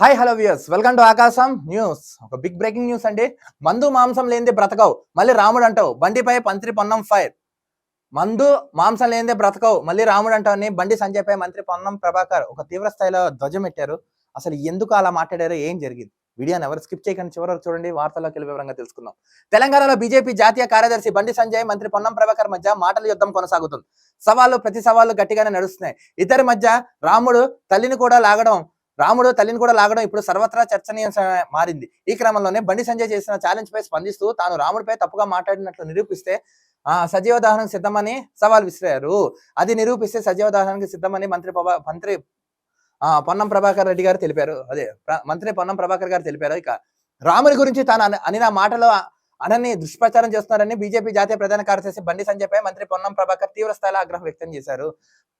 Hi hello viewers welcome to Aakasam news ఒక big breaking news అండి. మందు మాంసం లేనిదే బ్రతకవు. మళ్ళీ రాముడు అంటావు బండిపై మంత్రి పొన్నం ఫైర్. మందు మాంసం లేనిదే బ్రతకవు. మళ్ళీ రాముడు అంటావు అని బండి సంజయ్పై మంత్రి పొన్నం ప్రభాకర్. ఒక తీవ్ర స్థాయిలో ధ్వజం పెట్టారు అసలు ఎందుకు అలా మాట్లాడారు? ఏం జరిగింది? వీడియోని ఎవరు స్కిప్ చేయకండి. చివరి వరకు చూడండి. వార్తల్లోకి వెళ్ళి వివరంగా తెలుసుకుందాం. తెలంగాణలో బీజేపీ జాతీయ కార్యదర్శి బండి సంజయ్ మంత్రి పొన్నం ప్రభాకర్ మధ్య మాటల యుద్ధం కొనసాగుతుంది. సవాళ్ళు ప్రతి సవాళ్ళు గట్టిగానే నడుస్తున్నాయి. ఇద్దరి మధ్య రాముడు తల్లిని కూడా లాగడం రాముడు తల్లిని కూడా లాగడం ఇప్పుడు సర్వత్రా చర్చనీయంగా మారింది. ఈ క్రమంలోనే బండి సంజయ్ చేసిన ఛాలెంజ్ పై స్పందిస్తూ తాను రాముడిపై తప్పుగా మాట్లాడినట్లు నిరూపిస్తే ఆ సజీవ దహనం సిద్ధమని సవాల్ విసిరారు. అది నిరూపిస్తే సజీవ దహనానికి సిద్ధమని మంత్రి మంత్రి ఆ పొన్నం ప్రభాకర్ రెడ్డి గారు తెలిపారు. అదే మంత్రి పొన్నం ప్రభాకర్ గారు తెలిపారు. ఇక రాముని గురించి తాను అని నా మాటలో అనని దుష్ప్రచారం చేస్తున్నారని బీజేపీ జాతీయ ప్రధాన కార్యదర్శి బండి సంజయ్ పై మంత్రి పొన్నం ప్రభాకర్ తీవ్ర స్థాయిలో ఆగ్రహం వ్యక్తం చేశారు.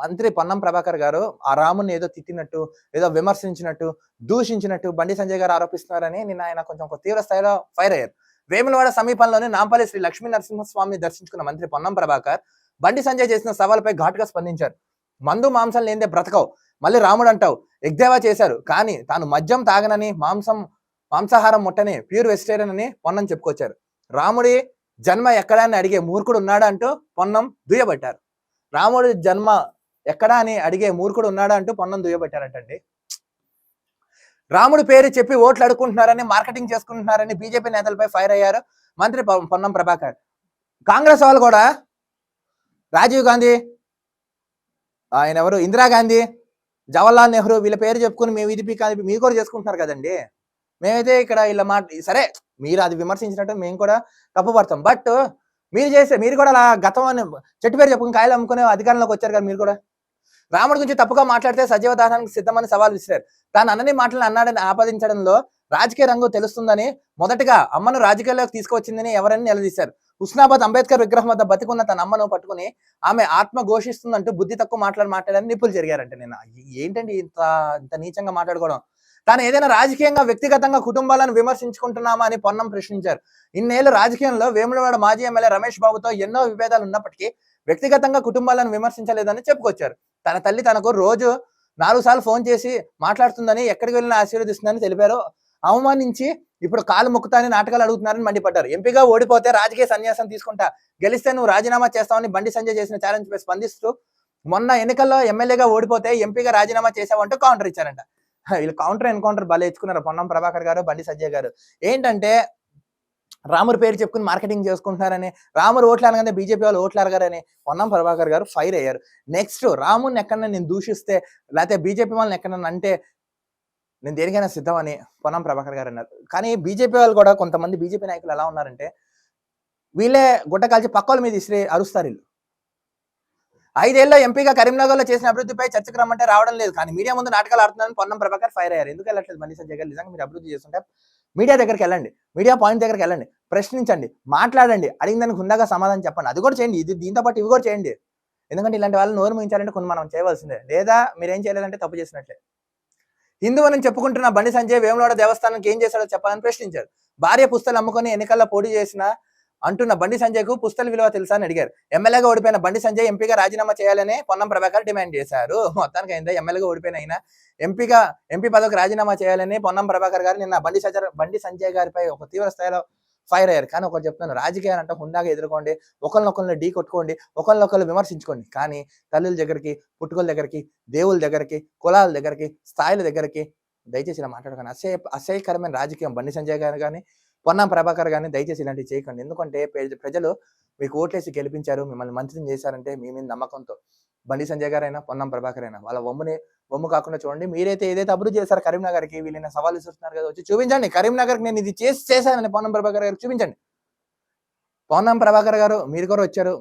మంత్రి పొన్నం ప్రభాకర్ గారు ఆ రాముని ఏదో తిట్టినట్టు ఏదో విమర్శించినట్టు దూషించినట్టు బండి సంజయ్ గారు ఆరోపిస్తున్నారని నిన్న ఆయన కొంచెం తీవ్ర స్థాయిలో ఫైర్ అయ్యారు. వేములవాడ సమీపంలోని నాంపల్లి శ్రీ లక్ష్మీ నరసింహస్వామిని దర్శించుకున్న మంత్రి పొన్నం ప్రభాకర్ బండి సంజయ్ చేసిన సవాల్పై ఘాటుగా స్పందించారు. మందు మాంసం లేనిదే బ్రతకవు. మళ్ళీ రాముడు అంటావు ఎగ్దేవా చేశారు. కానీ తాను మద్యం తాగనని మాంసం మాంసాహారం ముట్టని ప్యూర్ వెజిటేరియన్ అని పొన్నం చెప్పుకొచ్చారు. రాముడి జన్మ ఎక్కడా అని అడిగే మూర్ఖుడు ఉన్నాడంటూ పొన్నం దుయ్యబట్టారు. రాముడి జన్మ ఎక్కడా అని అడిగే మూర్ఖుడు ఉన్నాడా అంటూ పొన్నం దుయ్యబట్టారటండి. రాముడు పేరు చెప్పి ఓట్లు అడుకుంటున్నారని మార్కెటింగ్ చేసుకుంటున్నారని బీజేపీ నేతలపై ఫైర్ అయ్యారు మంత్రి పొన్నం ప్రభాకర్. కాంగ్రెస్ వాళ్ళు కూడా రాజీవ్ గాంధీ ఆయన ఎవరు? ఇందిరాగాంధీ జవహర్లాల్ నెహ్రూ వీళ్ళ పేరు చెప్పుకుని మేము ఇది పీకా మీ కూడా చేసుకుంటున్నారు కదండి. మేమైతే ఇక్కడ ఇలా మాట సరే మీరు అది విమర్శించినట్టు మేము కూడా తప్పు పడతాం. బట్ మీరు చేసే మీరు కూడా అలా గతం అని చెట్టు పేరు చెప్పుకుని కాయలు అమ్ముకునే అధికారంలోకి వచ్చారు కదా మీరు కూడా. రాముడి గురించి తప్పుగా మాట్లాడితే సజీవ దహనానికి సిద్ధమని సవాల్ విసిరారు. తాను అన్నని మాటలను అన్నాడని ఆపాదించడంలో రాజకీయ రంగు తెలుస్తుందని మొదటగా అమ్మను రాజకీయాల్లోకి తీసుకువచ్చిందని ఎవరని నిలదీశారు. హుస్నాబాద్ అంబేద్కర్ విగ్రహం వద్ద బతికున్న తన అమ్మను పట్టుకుని ఆమె ఆత్మ ఘోషిస్తుందంటూ బుద్ధి తక్కువ మాట్లాడి మాట్లాడని నిప్పులు జరిగారంట నేను ఏంటండి ఇంత ఇంత నీచంగా మాట్లాడుకోవడం? తాను ఏదైనా రాజకీయంగా వ్యక్తిగతంగా కుటుంబాలను విమర్శించుకుంటున్నామా అని పొన్నం ప్రశ్నించారు. ఇన్నేళ్ళు రాజకీయంలో వేములవాడ మాజీ ఎమ్మెల్యే రమేష్ బాబుతో ఎన్నో విభేదాలు ఉన్నప్పటికీ వ్యక్తిగతంగా కుటుంబాలను విమర్శించలేదని చెప్పుకొచ్చారు. తన తల్లి తనకు రోజు నాలుగు సార్లు ఫోన్ చేసి మాట్లాడుతుందని ఎక్కడికి వెళ్ళినా ఆశీర్వదిస్తుందని తెలిపారు. అవమానించి ఇప్పుడు కాలు మొక్కుతాని నాటకాలు అడుగుతున్నారని మండిపడ్డారు. ఎంపీగా ఓడిపోతే రాజకీయ సన్యాసం తీసుకుంటా గెలిస్తే నువ్వు రాజీనామా చేస్తావని బండి సంజయ్ చేసిన ఛాలెంజ్ పై స్పందిస్తూ మొన్న ఎన్నికల్లో ఎమ్మెల్యేగా ఓడిపోతే ఎంపీగా రాజీనామా చేసావంటూ కౌంటర్ ఇచ్చారంట. వీళ్ళు కౌంటర్ ఎన్కౌంటర్ భలే పొన్నం ప్రభాకర్ గారు బండి సంజయ్ గారు. ఏంటంటే రాముడు పేరు చెప్పుకుని మార్కెటింగ్ చేసుకుంటున్నారని రాముడు ఓట్లు అనగానే బీజేపీ వాళ్ళు ఓట్లు అడగారని పొన్నం ప్రభాకర్ గారు ఫైర్ అయ్యారు. నెక్స్ట్ రాముడిని ఎక్కడన్నా నేను దూషిస్తే లేకపోతే బీజేపీ వాళ్ళని ఎక్కడన్నా అంటే నేను దేనికైనా సిద్ధమని పొన్నం ప్రభాకర్ గారు అన్నారు. కానీ బీజేపీ వాళ్ళు కూడా కొంతమంది బీజేపీ నాయకులు ఎలా ఉన్నారంటే వీళ్ళే గుట్ట కాల్చి పక్క వాళ్ళ మీద ఇసిరే అరుస్తారు వీళ్ళు. ఐదేళ్ళ ఎంపీగా కరీంనగర్లో చేసిన అభివృద్ధిపై చర్చకు రమ్మంటే రావడం లేదు. కానీ మీడియా ముందు నాటకాలు ఆడుతున్నారని పొన్నం ప్రభాకర్ ఫైర్ అయ్యారు. ఎందుకు వెళ్ళట్లేదు బండి సంజయ్ గారు? నిజంగా మీరు అభివృద్ధి చేస్తుంటే మీడియా దగ్గరికి వెళ్ళండి. మీడియా పాయింట్ దగ్గరికి వెళ్ళండి. ప్రశ్నించండి. మాట్లాడండి. అడిగిన దానికి హుందాగా సమాధానం చెప్పండి. అది కూడా చేయండి. ఇది దీంతో పాటు ఇవి కూడా చేయండి. ఎందుకంటే ఇలాంటి వాళ్ళు నోరు ముయించాలంటే కొన్ని మనం చేయవలసిందే. లేదా మీరేం చేయలేదంటే తప్పు చేసినట్లే. హిందూ చెప్పుకుంటున్న బండి సంజయ్ వేములవాడ దేవస్థానానికి ఏం చేశాడో చెప్పాలని ప్రశ్నించారు భార్య పుస్తకాలు అమ్ముకొని ఎన్నికల్లో పోటీ చేసిన అంటున్న బండి సంజయ్కు పుస్తల విలువ తెలుసా అని అడిగారు. ఎమ్మెల్యేగా ఓడిపోయిన బండి సంజయ్ ఎంపీగా రాజీనామా చేయాలని పొన్నం ప్రభాకర్ డిమాండ్ చేశారు. మొత్తానికి అయిందా? ఎమ్మెల్యేగా ఓడిపోయిన అయినా ఎంపీగా ఎంపీ పదవికి రాజీనామా చేయాలని పొన్నం ప్రభాకర్ గారు నిన్న బండి సంజయ్ బండి సంజయ్ గారిపై ఒక తీవ్ర స్థాయిలో ఫైర్ అయ్యారు. కానీ ఒకటి చెప్తున్నాను రాజకీయాలు అంటే హుందాగా ఎదుర్కోండి ఒకరినొకరిని ఢీ కొట్టుకోండి ఒకరినొకరు విమర్శించుకోండి. కానీ తల్లుల దగ్గరికి పుట్టుకల దగ్గరికి దేవుల దగ్గరికి కులాల దగ్గరికి స్థాయిల దగ్గరికి దయచేసి ఇలా మాట్లాడకండి. అసహ్య అసహ్యకరమైన రాజకీయం బండి సంజయ్ గారు కానీ పొన్నం ప్రభాకర్ గారిని దయచేసి ఇలాంటివి చేయకండి. ఎందుకంటే ప్రజలు మీకు ఓట్లేసి గెలిపించారు మిమ్మల్ని మంత్రిని చేశారంటే మీ మీద నమ్మకంతో. బండి సంజయ్ గారైనా పొన్నం ప్రభాకర్ అయినా వాళ్ళ వమ్ముని వమ్ము కాకుండా చూడండి మీరైతే ఏదైతే అభివృద్ధి చేశారు కరీంనగర్కి వీళ్ళైన సవాల్ ఇస్తున్నారు కదా వచ్చి చూపించండి. కరీంనగర్కి నేను ఇది చేసి చేశానని పొన్నం ప్రభాకర్ గారికి చూపించండి. పొన్నం ప్రభాకర్ గారు మీరు కూడా వచ్చారు.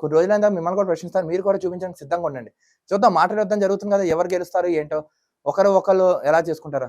కొన్ని రోజులైనా మిమ్మల్ని కూడా ప్రశ్నిస్తారు మీరు కూడా చూపించడానికి సిద్ధంగా ఉండండి. చూద్దాం మాట్లాడొద్దాం జరుగుతుంది కదా ఎవరు గెలుస్తారు ఏంటో. ఒకరు ఒకరు ఎలా చేసుకుంటారు.